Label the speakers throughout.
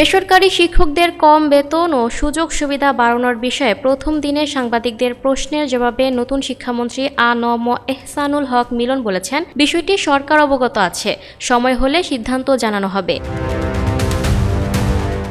Speaker 1: বেসরকারি শিক্ষকদের কম বেতন ও সুযোগ সুবিধা বাড়ানোর বিষয়ে প্রথম দিনে সাংবাদিকদের প্রশ্নের জবাবে নতুন শিক্ষামন্ত্রী আ ন ম এহসানুল হক মিলন বলেছেন, বিষয়টি সরকার অবগত আছে, সময় হলে সিদ্ধান্ত জানানো হবে।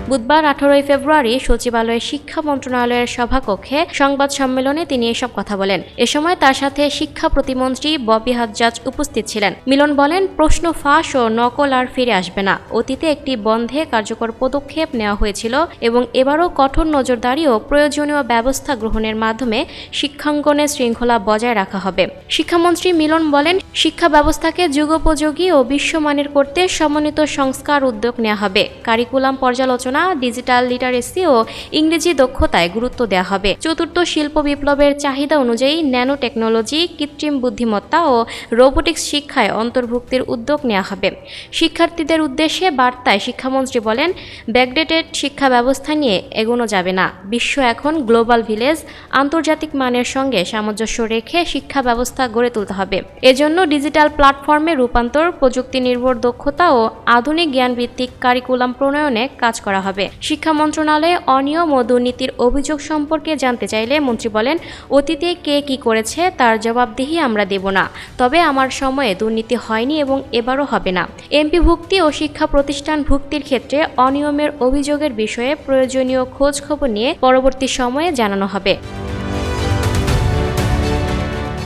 Speaker 1: বুধবার আঠারোই ফেব্রুয়ারি সচিবালয়ে শিক্ষা মন্ত্রণালয়ের সভাকক্ষে সংবাদ সম্মেলনে তিনি এসব কথা বলেন। এ সময় তার সাথে শিক্ষা প্রতিমন্ত্রী ববি হাজ্জাজ উপস্থিত ছিলেন। মিলন বলেন, প্রশ্ন ফাঁস ও নকল আর ফিরে আসবে না। অতীতে একটি বন্ধে কার্যকর পদক্ষেপ নেওয়া হয়েছিল এবং এবারও কঠোর নজরদারি ও প্রয়োজনীয় ব্যবস্থা গ্রহণের মাধ্যমে শিক্ষাঙ্গনে শৃঙ্খলা বজায় রাখা হবে। শিক্ষামন্ত্রী মিলন বলেন, শিক্ষা ব্যবস্থাকে যুগোপযোগী ও বিশ্বমানের করতে সমন্বিত সংস্কার উদ্যোগ নেওয়া হবে। কারিকুলাম পর্যালোচনা ডিজিটাল লিটারেসি ও ইংরেজি দক্ষতায় গুরুত্ব দেওয়া হবে। চতুর্থ শিল্প বিপ্লবের চাহিদা অনুযায়ী ন্যানো টেকনোলজি কৃত্রিম বুদ্ধিমত্তা ও রোবোটিক্স শিক্ষায় অন্তর্ভুক্তির উদ্যোগ নেওয়া হবে। শিক্ষার্থীদের উদ্দেশ্যে বার্তায় শিক্ষামন্ত্রী বলেন, ব্যাকডেটেড শিক্ষা ব্যবস্থা নিয়ে এগোনো যাবে না। বিশ্ব এখন গ্লোবাল ভিলেজ, আন্তর্জাতিক মানের সঙ্গে সামঞ্জস্য রেখে শিক্ষা ব্যবস্থা গড়ে তুলতে হবে। এজন্য ডিজিটাল প্ল্যাটফর্মে রূপান্তর প্রযুক্তি নির্ভর দক্ষতা ও আধুনিক জ্ঞানভিত্তিক কারিকুলাম প্রণয়নে কাজ করা হবে। শিক্ষা মন্ত্রণালয়ে অনিয়ম ও দুর্নীতির অভিযোগ সম্পর্কে জানতে চাইলে মন্ত্রী বলেন, অতীতে কে কি করেছে তার জবাবদিহি আমরা দেব না। তবে আমার সময়ে দুর্নীতি হয়নি এবং এবারও হবে না। এমপি ভুক্তি ও শিক্ষা প্রতিষ্ঠান ভুক্তির ক্ষেত্রে অনিয়মের অভিযোগের বিষয়ে প্রয়োজনীয় খোঁজ খবর নিয়ে পরবর্তী সময়ে জানানো হবে।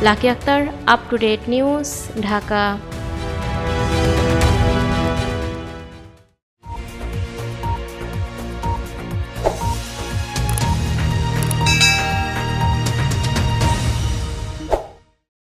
Speaker 1: Lucky Akter up to date news Dhaka.